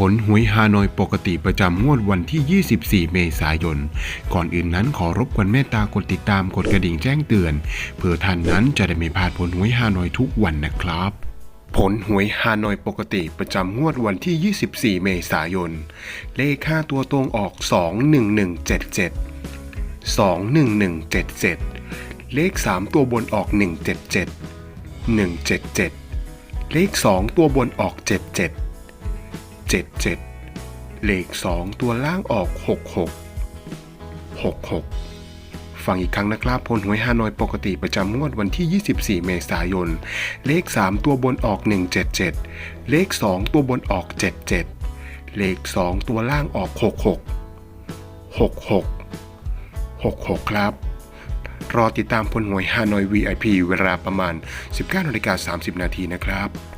ผลหวยฮานอยปกติประจำงวดวันที่ 24 เมษายน ก่อนอื่นนั้นขอรบกวนเมตตากดติดตามกดกระดิ่งแจ้งเตือน เพื่อท่านนั้นจะได้ไม่พลาดผลหวยฮานอยทุกวันนะครับผลหวยฮานอยปกติประจำงวดวันที่ 24 เมษายน เลขค่าตัวตรงออก 21177 21177 เลข 3 ตัวบนออก 177 177 เลข 2 ตัวบนออก 77 77 เลข 2 ตัวล่างออก 66 66 ฟังอีกครั้งนะครับผลหวยฮานอยปกติประจำงวดวันที่ 24 เมษายน เลข 3 ตัวบนออก 177 เลข 2 ตัวบนออก 77 เลข 2 ตัวล่างออก 66 66 66 ครับ รอติดตามผลหวยฮานอย VIP เวลาประมาณ 19นาฬิกา30 นาทีนะครับ